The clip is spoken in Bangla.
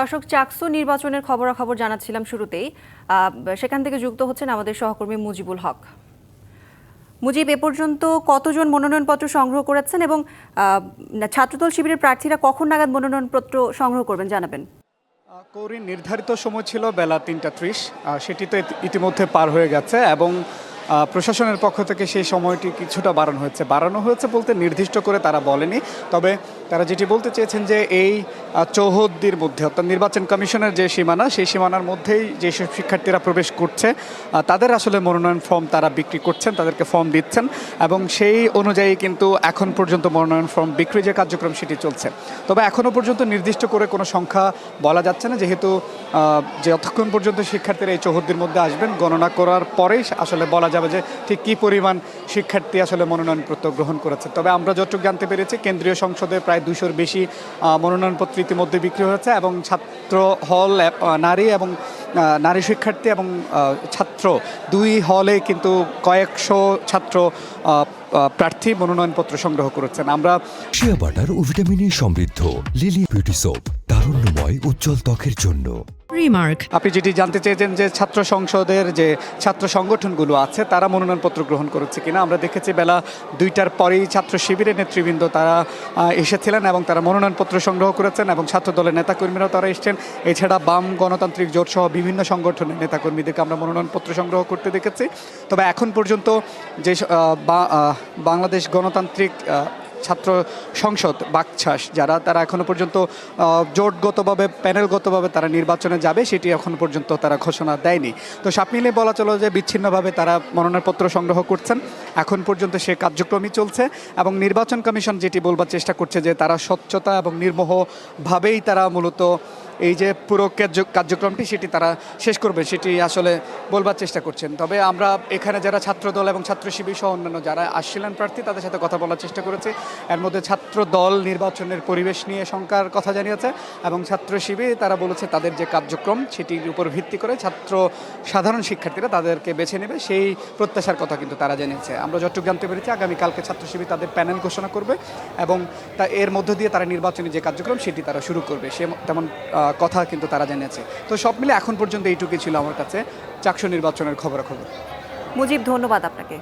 দর্শক, চাকসু নির্বাচনের খবরাখবর জানাচ্ছিলাম শুরুতেই। সেখান থেকে যুক্ত হচ্ছেন আমাদের সহকর্মী মুজিবুল হক। মুজিব, এ পর্যন্ত কতজন মনোনয়নপত্র সংগ্রহ করেছেন এবং ছাত্রদল শিবিরের প্রার্থীরা কখন নাগাদ মনোনয়নপত্র সংগ্রহ করবেন জানাবেন। কৌরির নির্ধারিত সময় ছিল বেলা তিনটা ত্রিশ। সেটি তো ইতিমধ্যে পার হয়ে গেছে এবং প্রশাসনের পক্ষ থেকে সেই সময়টি কিছুটা বাড়ানো হয়েছে। বাড়ানো হয়েছে বলতে নির্দিষ্ট করে তারা বলেনি, তবে তারা যেটি বলতে চেয়েছেন যে এই চৌহদ্দির মধ্যে, অর্থাৎ নির্বাচন কমিশনের যে সীমানা, সেই সীমানার মধ্যেই যেসব শিক্ষার্থীরা প্রবেশ করছে তাদের আসলে মনোনয়ন ফর্ম তারা বিক্রি করছেন, তাদেরকে ফর্ম দিচ্ছেন এবং সেই অনুযায়ী কিন্তু এখন পর্যন্ত মনোনয়ন ফর্ম বিক্রি যে কার্যক্রম সেটি চলছে। তবে এখনও পর্যন্ত নির্দিষ্ট করে কোনো সংখ্যা বলা যাচ্ছে না, যেহেতু যতক্ষণ পর্যন্ত শিক্ষার্থীরা এই চৌহদ্দির মধ্যে আসবেন, গণনা করার পরেই আসলে বলা যাবে যে ঠিক কী পরিমাণ শিক্ষার্থী আসলে মনোনয়নপত্র গ্রহণ করেছে। তবে আমরা যতটুকু জানতে পেরেছি, কেন্দ্রীয় সংসদে প্রায় দুশোর বেশি মনোনয়নপত্র ইতিমধ্যে বিক্রি হয়েছে এবং ছাত্র হল নারী এবং নারী শিক্ষার্থী এবং ছাত্র। দুই হলে কিন্তু কয়েকশো ছাত্র প্রার্থী মনোনয়নপত্র সংগ্রহ করেছেন। আমরা শিয়া বাটার ও ভিটামিনে সমৃদ্ধ লিলি বিউটি সোপ তারুণ্যময়, উজ্জ্বল ত্বকের জন্য। রিমার্ক আপনি যেটি জানতে চেয়েছেন যে ছাত্র সংসদের যে ছাত্র সংগঠনগুলো আছে, তারা মনোনয়নপত্র গ্রহণ করেছে কিনা, আমরা দেখেছি বেলা দুইটার পরেই ছাত্র শিবিরের নেতৃবৃন্দ তারা এসেছিলেন এবং তারা মনোনয়নপত্র সংগ্রহ করেছেন এবং ছাত্র দলের নেতাকর্মীরাও তারা এসেছেন। এছাড়া বাম গণতান্ত্রিক জোট সহ বিভিন্ন সংগঠনের নেতাকর্মীদেরকে আমরা মনোনয়নপত্র সংগ্রহ করতে দেখেছি। তবে এখন পর্যন্ত যে বাংলাদেশ গণতান্ত্রিক ছাত্র সংসদ বাকছাস যারা, তারা এখনও পর্যন্ত জোটগতভাবে, প্যানেলগতভাবে তারা নির্বাচনে যাবে, সেটি এখনও পর্যন্ত তারা ঘোষণা দেয়নি। তো সব মিলিয়ে বলা চলো যে বিচ্ছিন্নভাবে তারা মনোনয়নপত্র সংগ্রহ করছেন। এখন পর্যন্ত সে কার্যক্রমই চলছে এবং নির্বাচন কমিশন যেটি বলবার চেষ্টা করছে যে তারা স্বচ্ছতা এবং নির্মোহভাবেই তারা মূলত এই যে পুরো কার্য- কার্যক্রমটি সেটি তারা শেষ করবে, সেটি আসলে বলবার চেষ্টা করছেন। তবে আমরা এখানে যারা ছাত্রদল এবং ছাত্র শিবির সহ অন্যান্য যারা আসছিলেন প্রার্থী, তাদের সাথে কথা বলার চেষ্টা করেছে। এর মধ্যে ছাত্র দল নির্বাচনের পরিবেশ নিয়ে শঙ্কার কথা জানিয়েছে এবং ছাত্র শিবির, তারা বলেছে তাদের যে কার্যক্রম, সেটির উপর ভিত্তি করে ছাত্র সাধারণ শিক্ষার্থীরা তাদেরকে বেছে নেবে, সেই প্রত্যাশার কথা কিন্তু তারা জানিয়েছে। আমরা যতটুকু জানতে পেরেছি আগামীকালকে ছাত্র শিবির তাদের প্যানেল ঘোষণা করবে এবং তা এর মধ্য দিয়ে তারা নির্বাচনী যে কার্যক্রম, সেটি তারা শুরু করবে। সে তেমন কথা কিন্তু তারা জানিয়েছে তো সব মিলে এখন পর্যন্ত এইটুকুই ছিল আমার কাছে। চাকসু নির্বাচনের খবরাখবর। মুজিব, ধন্যবাদ আপনাকে।